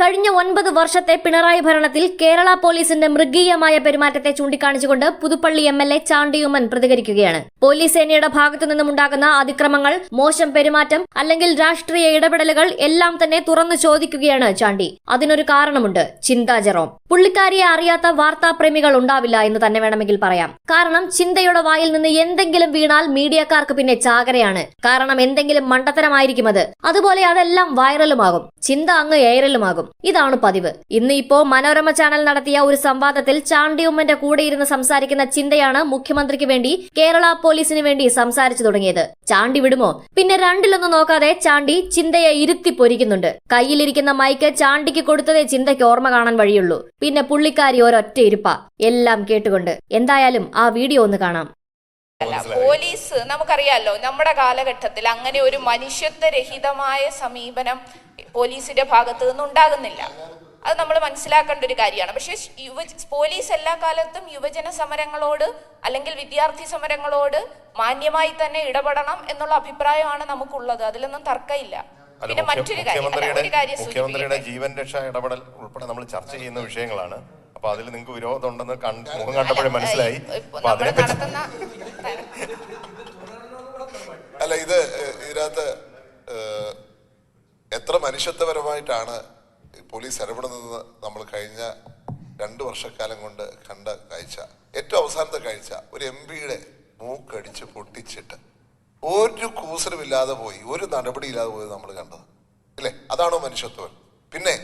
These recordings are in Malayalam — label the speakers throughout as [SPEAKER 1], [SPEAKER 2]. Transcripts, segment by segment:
[SPEAKER 1] കഴിഞ്ഞ ഒൻപത് വർഷത്തെ പിണറായി ഭരണത്തിൽ കേരള പോലീസിന്റെ മൃഗീയമായ പെരുമാറ്റത്തെ ചൂണ്ടിക്കാണിച്ചുകൊണ്ട് പുതുപ്പള്ളി എം എൽ എ ചാണ്ടിയുമൻ പ്രതികരിക്കുകയാണ്. പോലീസ് സേനയുടെ ഭാഗത്തു നിന്നുമുണ്ടാകുന്ന അതിക്രമങ്ങൾ മോശം പെരുമാറ്റം അല്ലെങ്കിൽ രാഷ്ട്രീയ ഇടപെടലുകൾ എല്ലാം തന്നെ തുറന്നു ചോദിക്കുകയാണ് ചാണ്ടി. അതിനൊരു കാരണമുണ്ട് ചിന്താജറോം പുള്ളിക്കാരിയെ അറിയാത്ത വാർത്താപ്രേമികൾ ഉണ്ടാവില്ല എന്ന് തന്നെ വേണമെങ്കിൽ പറയാം. കാരണം ചിന്തയുടെ വായിൽ നിന്ന് എന്തെങ്കിലും വീണാൽ മീഡിയക്കാർക്ക് പിന്നെ ചാകരയാണ്. കാരണം എന്തെങ്കിലും മണ്ടത്തരമായിരിക്കും അത്. അതുപോലെ അതെല്ലാം വൈറലുമാകും. ചിന്ത അങ്ങ് എയറലുമാകും ഇതാണ് പതിവ്. ഇന്ന് ഇപ്പോ മനോരമ ചാനൽ നടത്തിയ ഒരു സംവാദത്തിൽ ചാണ്ടിയുമ്മന്റെ കൂടെ ഇരുന്ന് സംസാരിക്കുന്ന ചിന്തയാണ് മുഖ്യമന്ത്രിക്ക് വേണ്ടി കേരള പോലീസിന് വേണ്ടി സംസാരിച്ചു തുടങ്ങിയത്. ചാണ്ടി വിടുമോ? പിന്നെ രണ്ടിലൊന്നും നോക്കാതെ ചാണ്ടി ചിന്തയെ ഇരുത്തി പൊരിക്കുന്നുണ്ട്. കയ്യിലിരിക്കുന്ന മൈക്ക് ചാണ്ടിക്ക് കൊടുത്തതേ ചിന്തയ്ക്ക് ഓർമ്മ കാണാൻ വഴിയുള്ളൂ. പിന്നെ പുള്ളിക്കാരി ഒരൊറ്റ ഇരുപ്പ. എല്ലാം കേട്ടുകൊണ്ട്. എന്തായാലും ആ വീഡിയോ ഒന്ന് കാണാം.
[SPEAKER 2] അല്ല പോലീസ് നമുക്കറിയാലോ നമ്മുടെ കാലഘട്ടത്തിൽ അങ്ങനെ ഒരു മനുഷ്യത്വരഹിതമായ സമീപനം പോലീസിന്റെ ഭാഗത്തു നിന്ന് ഉണ്ടാകുന്നില്ല. അത് നമ്മൾ മനസ്സിലാക്കേണ്ട ഒരു കാര്യമാണ്. പക്ഷെ യുവ പോലീസ് എല്ലാ കാലത്തും യുവജന സമരങ്ങളോട് അല്ലെങ്കിൽ വിദ്യാർത്ഥി സമരങ്ങളോട് മാന്യമായി തന്നെ ഇടപെടണം എന്നുള്ള അഭിപ്രായമാണ് നമുക്കുള്ളത്. അതിലൊന്നും തർക്കമില്ല. പിന്നെ മറ്റൊരു കാര്യം
[SPEAKER 3] മുഖ്യമന്ത്രിയുടെ മുഖ്യമന്ത്രിയുടെ ജീവൻ രക്ഷ ഇടപെടൽ ഉൾപ്പെടെ നമ്മൾ ചർച്ച ചെയ്യുന്ന വിഷയങ്ങളാണ്. അപ്പൊ അതിൽ നിങ്ങൾക്ക് വിരോധം ഉണ്ടെന്ന് മുഖം കണ്ടപ്പോഴേ മനസ്സിലായി. അപ്പൊ
[SPEAKER 4] അല്ല ഇത് ഇതിനകത്ത് എത്ര മനുഷ്യത്വപരമായിട്ടാണ് പോലീസ് ഇടപെടുന്നത് നമ്മൾ കഴിഞ്ഞ രണ്ട് വർഷക്കാലം കൊണ്ട് കണ്ട കാഴ്ച. ഏറ്റവും അവസാനത്തെ കാഴ്ച ഒരു എം പിയുടെ മൂക്കടിച്ച് പൊട്ടിച്ചിട്ട് ഒരു കൂസലുമില്ലാതെ പോയി ഒരു നടപടിയില്ലാതെ പോയി നമ്മൾ കണ്ടത്. അല്ലേ അതാണോ മനുഷ്യത്വം. പിന്നെ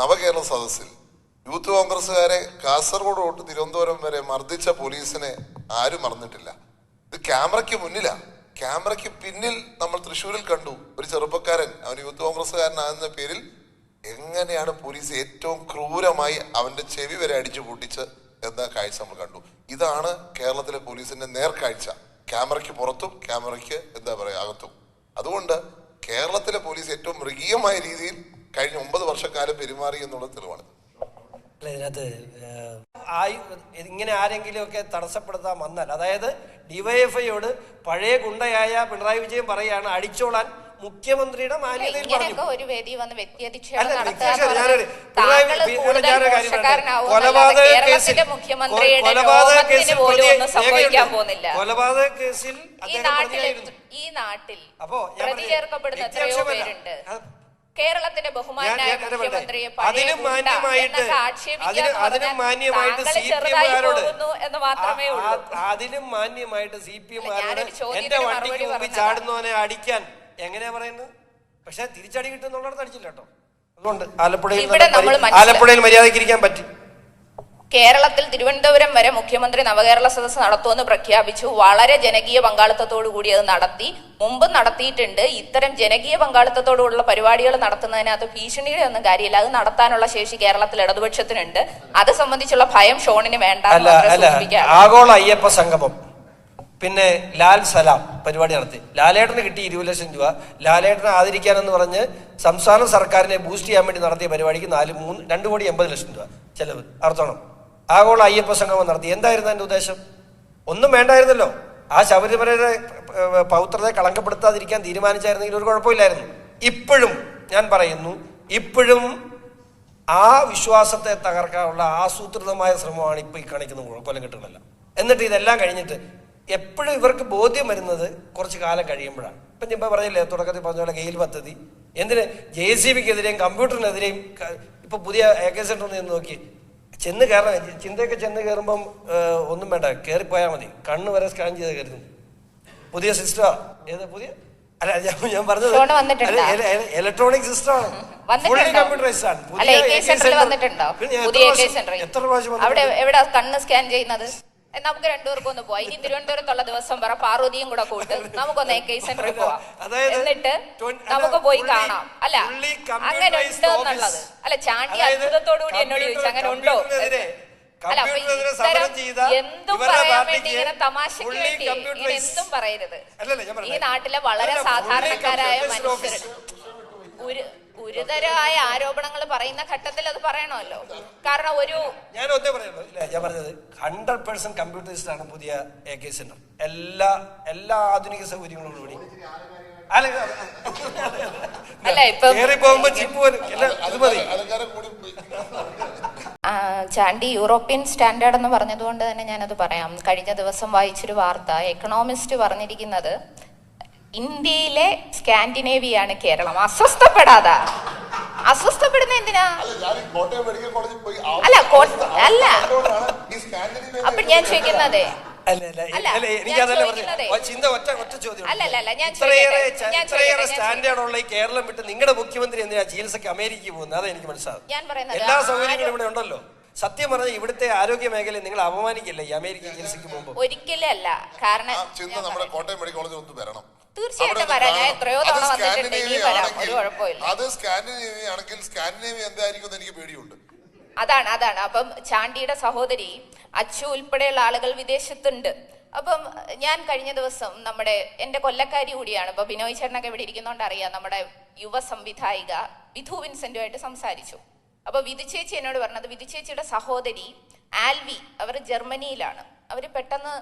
[SPEAKER 4] നവകേരള സദസ്സിൽ യൂത്ത് കോൺഗ്രസ്സുകാരെ കാസർഗോഡ് തൊട്ട് തിരുവനന്തപുരം വരെ മർദ്ദിച്ച പോലീസിനെ ആരും മറന്നിട്ടില്ല. ഇത് ക്യാമറയ്ക്ക് മുന്നിലാണ് ക്യാമറയ്ക്ക് പിന്നിൽ നമ്മൾ തൃശ്ശൂരിൽ കണ്ടു. ഒരു ചെറുപ്പക്കാരൻ അവൻ യൂത്ത് കോൺഗ്രസ്സുകാരനാകുന്ന പേരിൽ എങ്ങനെയാണ് പോലീസ് ഏറ്റവും ക്രൂരമായി അവന്റെ ചെവി വരെ അടിച്ചു പൊട്ടിച്ച് എന്ന കാഴ്ച നമ്മൾ കണ്ടു. ഇതാണ് കേരളത്തിലെ പോലീസിന്റെ നേർക്കാഴ്ച. ക്യാമറയ്ക്ക് പുറത്തും ക്യാമറയ്ക്ക് എന്താ പറയുക അകത്തും. അതുകൊണ്ട് കേരളത്തിലെ പോലീസ് ഏറ്റവും മൃഗീയമായ രീതിയിൽ കഴിഞ്ഞ ഒമ്പത് വർഷക്കാലം പെരുമാറി എന്നുള്ളത് തെളിവാണ്.
[SPEAKER 5] അല്ല ഇതിനകത്ത് ആയി- ഇങ്ങനെ ആരെങ്കിലുമൊക്കെ തടസ്സപ്പെടുത്താൻ വന്നാൽ അതായത് ഡിവൈഎഫ്ഐയോട് പഴയ ഗുണ്ടയായ പിണറായി വിജയൻ പറയാണ് അടിച്ചോളാൻ മുഖ്യമന്ത്രിയുടെ മാന്യതയിൽ കൊലപാതക കേസിൽ- കൊലപാതക കേസിൽ കൊലപാതക കേസിൽ
[SPEAKER 2] ഈ നാട്ടിൽ
[SPEAKER 5] അപ്പോ
[SPEAKER 2] പ്രതി ചേർക്കപ്പെടുന്ന എത്രയോ പേരുണ്ട്. കേരളത്തിന്റെ ബഹുമാനായ മുഖ്യമന്ത്രിയെ.
[SPEAKER 5] അതിനും മാന്യമായിട്ട് സി പി
[SPEAKER 2] ചോദ്യത്തിന്
[SPEAKER 5] എന്റെ വണ്ടിക്ക് മുമ്പിൽ ചാടുന്നവനെ അടിക്കാൻ എങ്ങനെയാ പറയുന്നത്? പക്ഷെ തിരിച്ചടി കിട്ടുന്നുള്ളടത്ത് അടിച്ചില്ല കേട്ടോ. അതുകൊണ്ട് ആലപ്പുഴയിൽ ആലപ്പുഴയിൽ മര്യാദക്കിരിക്കാൻ പറ്റി.
[SPEAKER 2] കേരളത്തിൽ തിരുവനന്തപുരം വരെ മുഖ്യമന്ത്രി നവകേരള സദസ് നടത്തുമെന്ന് പ്രഖ്യാപിച്ചു. വളരെ ജനകീയ പങ്കാളിത്തത്തോടു കൂടി അത് നടത്തി. മുമ്പ് നടത്തിയിട്ടുണ്ട്. ഇത്തരം ജനകീയ പങ്കാളിത്തത്തോടുള്ള പരിപാടികൾ നടത്തുന്നതിനകത്ത് ഭീഷണിയുടെ ഒന്നും കാര്യമില്ല. അത് നടത്താനുള്ള ശേഷി കേരളത്തിൽ ഇടതുപക്ഷത്തിനുണ്ട്. അത് സംബന്ധിച്ചുള്ള ഭയം ഷോണിന് വേണ്ട.
[SPEAKER 5] ആഗോള അയ്യപ്പ സംഗമം. പിന്നെ ലാൽ സലാം പരിപാടി നടത്തി. ലാലേട്ടന് കിട്ടി ഇരുപത് ലക്ഷം രൂപ. ലാലേട്ടനെ ആദരിക്കാനെന്ന് പറഞ്ഞ് സംസ്ഥാന സർക്കാരിനെ ബൂസ്റ്റ് ചെയ്യാൻ വേണ്ടി നടത്തിയ പരിപാടിക്ക് നാല് മൂന്ന് രണ്ട് കോടി എൺപത് ലക്ഷം രൂപ ചെലവ്. അർത്ഥണം ആഗോള അയ്യപ്പ സംഗമം നടത്തി. എന്തായിരുന്നു എന്റെ ഉദ്ദേശം? ഒന്നും വേണ്ടായിരുന്നല്ലോ. ആ ശബരിമലയുടെ പൗത്രതയെ കളങ്കപ്പെടുത്താതിരിക്കാൻ തീരുമാനിച്ചായിരുന്നെങ്കിൽ ഒരു കുഴപ്പമില്ലായിരുന്നു. ഇപ്പോഴും ഞാൻ പറയുന്നു ഇപ്പോഴും ആ വിശ്വാസത്തെ തകർക്കാനുള്ള ആസൂത്രിതമായ ശ്രമമാണ് ഇപ്പോൾ ഈ കാണിക്കുന്ന കിട്ടുന്നില്ല എന്നിട്ട് ഇതെല്ലാം കഴിഞ്ഞിട്ട് എപ്പോഴും ഇവർക്ക് ബോധ്യം വരുന്നത് കുറച്ച് കാലം കഴിയുമ്പോഴാണ്. ഇപ്പം ഞാൻ ഇപ്പോൾ പറഞ്ഞില്ലേ തുടക്കത്തിൽ പറഞ്ഞ പോലെ ഗെയിൽ പദ്ധതി. എന്തിന്? ജെ സി ബിക്കെതിരെയും കമ്പ്യൂട്ടറിനെതിരെയും ഇപ്പോൾ പുതിയ എ കെ സെന്റർ നിന്ന് നോക്കി ചെന്ന് കയറണം. ചിന്തയൊക്കെ ചെന്ന് കയറുമ്പം ഒന്നും വേണ്ട. കയറിപ്പോയാൽ മതി. കണ്ണ് വരെ സ്കാൻ ചെയ്ത് കരുതുന്നു. പുതിയ സിസ്റ്റമാ ഏതാ പുതിയ? അല്ല ഞാൻ പറഞ്ഞത് ഇലക്ട്രോണിക് സിസ്റ്റമാണ് എത്ര പ്രാവശ്യം-
[SPEAKER 2] അവിടെ എവിടെ കണ്ണ് സ്കാൻ ചെയ്യുന്നത്? നമുക്ക് രണ്ടുപേർക്കും ഒന്ന് പോവാം. ഇനി തിരുവനന്തപുരത്തുള്ള ദിവസം പറ പാർവതിയും കൂടെ കൂട്ട്. നമുക്കൊന്ന് എ കെ സെന്ററിൽ പോവാം. എന്നിട്ട് നമുക്ക് പോയി കാണാം. അല്ല അങ്ങനെ ഉണ്ടോ എന്നുള്ളത്? അല്ല ചാണ്ടി അത്ഭുതത്തോടു കൂടി എന്നോട് ചോദിച്ചു. അങ്ങനെ ഉണ്ടോ? അല്ല അപ്പൊ ഇത്തരം എന്തും പറയാൻ വേണ്ടി ഇങ്ങനെ തമാശക്ക് വേണ്ടി ഇങ്ങനെ എന്തും പറയരുത്. ഈ നാട്ടിലെ വളരെ സാധാരണക്കാരായ മനുഷ്യർ ഗുരു ഗുരുതരമായ ആരോപണങ്ങൾ പറയുന്ന ഘട്ടത്തിൽ അത് പറയണമല്ലോ. കാരണം ഒരു
[SPEAKER 5] ഞാൻ ഒന്നേ പറയുള്ളൂ. ഇല്ല ഞാൻ പറഞ്ഞത് ഹൺഡ്രഡ് പേഴ്സെന്റ് കമ്പ്യൂട്ടറിസ്റ്റ് ആണ് പുതിയ എ കെ സെന്റർ. എല്ലാ എല്ലാ ആധുനിക
[SPEAKER 4] അലങ്കാരം കൂടി.
[SPEAKER 2] ചാണ്ടി യൂറോപ്യൻ സ്റ്റാൻഡേർഡ് എന്ന് പറഞ്ഞതുകൊണ്ട് തന്നെ ഞാനത് പറയാം. കഴിഞ്ഞ ദിവസം വായിച്ചൊരു വാർത്ത എക്കണോമിസ്റ്റ് പറഞ്ഞിരിക്കുന്നത് ഇന്ത്യയിലെ സ്കാൻഡിനേവിയാണ് കേരളം. അസ്വസ്ഥപ്പെടാതെ. അസ്വസ്ഥപ്പെടുന്ന എന്തിനാ?
[SPEAKER 4] അല്ല,
[SPEAKER 2] അല്ല, അപ്പൊ ഞാൻ ചോദിക്കുന്നത്.
[SPEAKER 5] അല്ല അല്ല
[SPEAKER 2] അല്ല,
[SPEAKER 5] അല്ല
[SPEAKER 2] ഞാൻ
[SPEAKER 5] എനിക്കതല്ല ചിന്ത ഒറ്റ ഒറ്റ ചോദ്യം
[SPEAKER 2] അല്ല, അല്ല, അല്ല, ഞാൻ
[SPEAKER 5] ഇത്രയേറെ
[SPEAKER 2] ചോദിക്കട്ടെ,
[SPEAKER 5] ച-
[SPEAKER 2] ഞാൻ
[SPEAKER 5] ഇത്രയേറെ
[SPEAKER 2] ചോദിക്കട്ടെ, ഞാൻ
[SPEAKER 5] സ്റ്റാൻഡേർഡ് ഉള്ള ഈ കേരളം വിട്ട് നിങ്ങളുടെ മുഖ്യമന്ത്രി എന്തിനാ ചികിത്സക്ക് അമേരിക്കയ്ക്ക് പോകുന്നത്? അതാ എനിക്ക് മനസ്സിലാവും
[SPEAKER 2] ഞാൻ പറയുന്നത്
[SPEAKER 5] എല്ലാ സൗകര്യങ്ങളും ഇവിടെ ഉണ്ടല്ലോ. സത്യം പറഞ്ഞാൽ ഇവിടുത്തെ ആരോഗ്യ മേഖലയെ നിങ്ങൾ അപമാനിക്കില്ല ഈ അമേരിക്ക ചികിത്സയ്ക്ക് പോകുമ്പോൾ
[SPEAKER 2] ഒരിക്കലും അല്ല. കാരണം
[SPEAKER 4] നമ്മുടെ. കോട്ടയം മെഡിക്കൽ കോളേജിൽ ഒന്ന് വരണം.
[SPEAKER 2] തീർച്ചയായിട്ടും വരാം. ഞാൻ എത്രയോ തവണ വന്നിട്ടുണ്ട്. ഇനിയും വരാം. ഒരു കുഴപ്പമില്ല.
[SPEAKER 4] അത് സ്കാൻഡിനേവിയ ആണെങ്കിൽ സ്കാൻഡിനേവിയ എന്തായിരിക്കും എനിക്ക് പേടിയുണ്ട്
[SPEAKER 2] അതാണ് അതാണ് അപ്പം ചാണ്ടിയുടെ സഹോദരി അച്ചു ഉൾപ്പെടെയുള്ള ആളുകൾ വിദേശത്തുണ്ട് അപ്പം ഞാൻ കഴിഞ്ഞ ദിവസം നമ്മുടെ എന്റെ കൊല്ലക്കാരി കൂടിയാണ് ഇപ്പൊ ബിനോയ് ചേട്ടനൊക്കെ ഇവിടെ ഇരിക്കുന്നോണ്ട് അറിയാം നമ്മുടെ യുവ സംവിധായിക വിധു വിൻസെന്റുമായിട്ട് സംസാരിച്ചു അപ്പൊ വിധുചേച്ചി എന്നോട് പറഞ്ഞത് വിധുചേച്ചിയുടെ സഹോദരി ആൽവി അവർ ജർമ്മനിയിലാണ് അവർ പെട്ടെന്ന്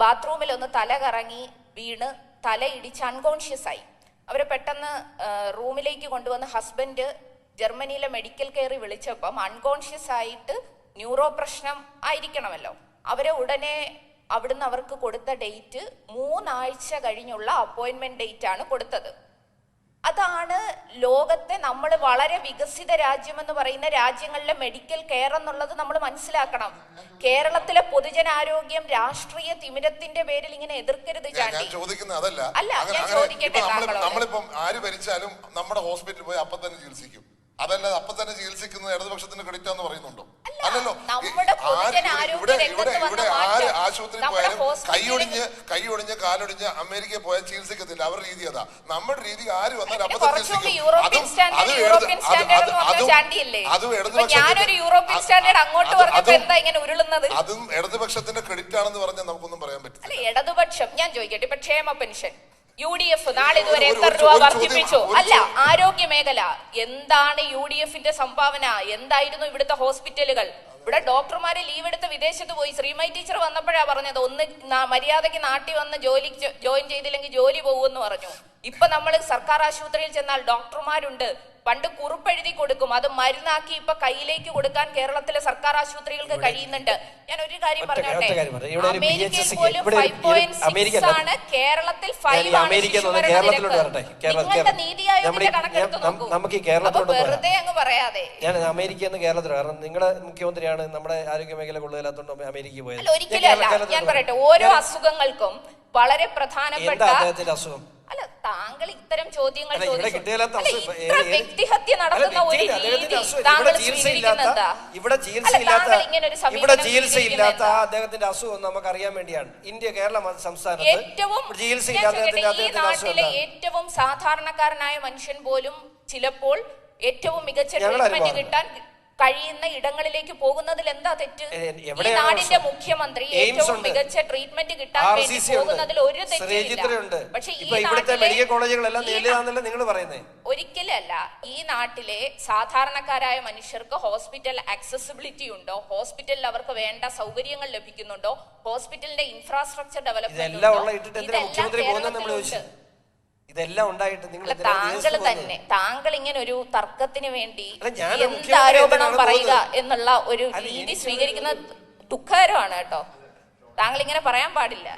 [SPEAKER 2] ബാത്റൂമിൽ ഒന്ന് തല കറങ്ങി വീണ് തലയിടിച്ച് അൺകോൺഷ്യസ് ആയി. അവരെ പെട്ടെന്ന് റൂമിലേക്ക് കൊണ്ടുവന്ന് ഹസ്ബൻഡ് ജർമ്മനിയിലെ മെഡിക്കൽ കെയറി വിളിച്ചപ്പം അൺകോൺഷ്യസ് ആയിട്ട് ന്യൂറോ പ്രശ്നം ആയിരിക്കണമല്ലോ. അവരെ ഉടനെ അവിടുന്ന് അവർക്ക് കൊടുത്ത ഡേറ്റ് മൂന്നാഴ്ച കഴിഞ്ഞുള്ള അപ്പോയിൻമെന്റ് ഡേറ്റ് ആണ് കൊടുത്തത്. അതാണ് ലോകത്തെ നമ്മൾ വളരെ വികസിത രാജ്യമെന്ന് പറയുന്ന രാജ്യങ്ങളിലെ മെഡിക്കൽ കെയർ എന്നുള്ളത് നമ്മൾ മനസ്സിലാക്കണം. കേരളത്തിലെ പൊതുജനാരോഗ്യം രാഷ്ട്രീയ തിമിരത്തിന്റെ പേരിൽ ഇങ്ങനെ എതിർക്കരുത് ചാണ്ടി.
[SPEAKER 4] ചോദിക്കുന്നത് അതല്ല.
[SPEAKER 2] അല്ല, ഞാൻ ചോദിക്കട്ടെ
[SPEAKER 4] നമ്മളിപ്പം ആര് ഭരിച്ചാലും നമ്മുടെ ഹോസ്പിറ്റലിൽ പോയി അപ്പൊ തന്നെ ചികിത്സിക്കും. അതല്ലാതെ അപ്പൊ തന്നെ ചികിത്സിക്കുന്നത് ഇടതുപക്ഷത്തിന് ക്രെഡിറ്റ് എന്ന് പറയുന്നുണ്ടോ? അല്ലല്ലോ ഇവിടെ ഇവിടെ ഇവിടെ ആര് ആശുപത്രിയിൽ പോയാലും കൈയൊടിഞ്ഞ് കൈയൊടിഞ്ഞ് കാലൊടിഞ്ഞ് അമേരിക്കയിൽ പോയാൽ ചികിത്സിക്കത്തില്ല. അവരുടെ രീതി അതാ. നമ്മുടെ രീതി ആര് വന്നാൽ അപ്പൊ അതും ഇടതുപക്ഷത്തിന്റെ- അത് ഇടതുപക്ഷത്തിന്റെ ക്രെഡിറ്റ് ആണെന്ന് പറഞ്ഞാൽ നമുക്കൊന്നും പറയാൻ പറ്റില്ല
[SPEAKER 2] ഇടതുപക്ഷം ഞാൻ ചോദിക്കട്ടെ ഇപ്പൊ ക്ഷേമ പെൻഷൻ. യു ഡി എഫ് നാളെ ഇതുവരെ എത്ര രൂപ വർദ്ധിപ്പിച്ചു? അല്ല ആരോഗ്യ മേഖല എന്താണ് യു ഡി എഫിന്റെ സംഭാവന എന്തായിരുന്നു ഇവിടുത്തെ ഹോസ്പിറ്റലുകൾ? ഇവിടെ ഡോക്ടർമാരെ ലീവ് എടുത്ത് വിദേശത്ത് പോയി. ശ്രീമൈ ടീച്ചർ വന്നപ്പോഴാ പറഞ്ഞത് ഒന്ന് മര്യാദയ്ക്ക് മര്യാദയ്ക്ക് നാട്ടിൽ വന്ന് ജോലി ജോയിൻ ചെയ്തില്ലെങ്കിൽ ജോലി പോകുമെന്ന് പറഞ്ഞു. ഇപ്പൊ നമ്മൾ സർക്കാർ ആശുപത്രിയിൽ ചെന്നാൽ ഡോക്ടർമാരുണ്ട്. പണ്ട് കുറിപ്പെഴുതി കൊടുക്കും. അത് മരുന്നാക്കി ഇപ്പൊ കയ്യിലേക്ക് കൊടുക്കാൻ കേരളത്തിലെ സർക്കാർ ആശുപത്രികൾക്ക് കഴിയുന്നുണ്ട്. ഞാൻ ഒരു കാര്യം
[SPEAKER 5] പറഞ്ഞോട്ടെ?
[SPEAKER 2] അമേരിക്കയിൽ പോലും ഫൈവ് പോയിന്റ് സിക്സ് ആണ് കേരളത്തിൽ ഫൈവ് ആണ് ശിശുമരണ നിരക്ക്. നിങ്ങളുടെ നീതി ആയോഗിന്റെ കണക്കെടുത്ത് നോക്കൂ? വെറുതെ അങ്ങ് പറയാതെ.
[SPEAKER 5] ഞാൻ അമേരിക്ക എന്ന് കേരളത്തിൽ കാരണം നിങ്ങളുടെ മുഖ്യമന്ത്രിയാണ്. നമ്മുടെ ആരോഗ്യ മേഖല കൊള്ളുകയില്ലാത്തോണ്ട് അമേരിക്കയിൽ പോയത്.
[SPEAKER 2] ഒരിക്കലും അല്ല. ഞാൻ പറയട്ടെ. ഓരോ അസുഖങ്ങൾക്കും വളരെ പ്രധാനപ്പെട്ട
[SPEAKER 5] അസുഖം?
[SPEAKER 2] അല്ല താങ്കൾ ഇത്തരം ചോദ്യങ്ങൾ വ്യക്തിഹത്യ നടത്തുന്ന ഒരു രീതി താങ്കൾ
[SPEAKER 5] ഇവിടെ ചികിത്സയില്ലാത്ത
[SPEAKER 2] സ്വീകരിക്കുന്നതെന്താ
[SPEAKER 5] ഇവിടെ ചികിത്സയില്ലാത്ത
[SPEAKER 2] സ്വീകരിക്കുന്നത്
[SPEAKER 5] അദ്ദേഹത്തിന്റെ അസുഖം നമുക്ക് അറിയാൻ വേണ്ടിയാണ്. ഇന്ത്യ കേരള സംസ്ഥാനത്ത്
[SPEAKER 2] ഏറ്റവും ഈ നാട്ടിലെ ഏറ്റവും സാധാരണക്കാരനായ മനുഷ്യൻ പോലും ചിലപ്പോൾ ഏറ്റവും മികച്ച ട്രീറ്റ്മെന്റ് കിട്ടാൻ കഴിയുന്ന ഇടങ്ങളിലേക്ക് പോകുന്നതിൽ എന്താ തെറ്റ്? ഈ നാടിന്റെ മുഖ്യമന്ത്രി ഏറ്റവും മികച്ച ട്രീറ്റ്മെന്റ് കിട്ടാൻ വേണ്ടി പോകുന്നതിൽ ഒരു തെറ്റില്ല പക്ഷെ ഈ നാട്ടിലെ ഒരിക്കലല്ല ഈ നാട്ടിലെ സാധാരണക്കാരായ മനുഷ്യർക്ക് ഹോസ്പിറ്റൽ ആക്സസിബിലിറ്റി ഉണ്ടോ? ഹോസ്പിറ്റലിൽ അവർക്ക് വേണ്ട സൗകര്യങ്ങൾ ലഭിക്കുന്നുണ്ടോ? ഹോസ്പിറ്റലിന്റെ ഇൻഫ്രാസ്ട്രക്ചർ ഡെവലപ്മെന്റ്
[SPEAKER 5] ഇതെല്ലാം ഇതെല്ലാം ഉണ്ടായിട്ട് നിങ്ങൾ
[SPEAKER 2] താങ്കൾ തന്നെ താങ്കൾ ഇങ്ങനെ ഒരു തർക്കത്തിന് വേണ്ടി എന്ത് ആരോപണം പറയുക എന്നുള്ള ഒരു രീതി
[SPEAKER 5] സ്വീകരിക്കുന്ന
[SPEAKER 2] സ്വീകരിക്കുന്നത് ദുഃഖകരമാണ് കേട്ടോ. താങ്കൾ ഇങ്ങനെ പറയാൻ പാടില്ല.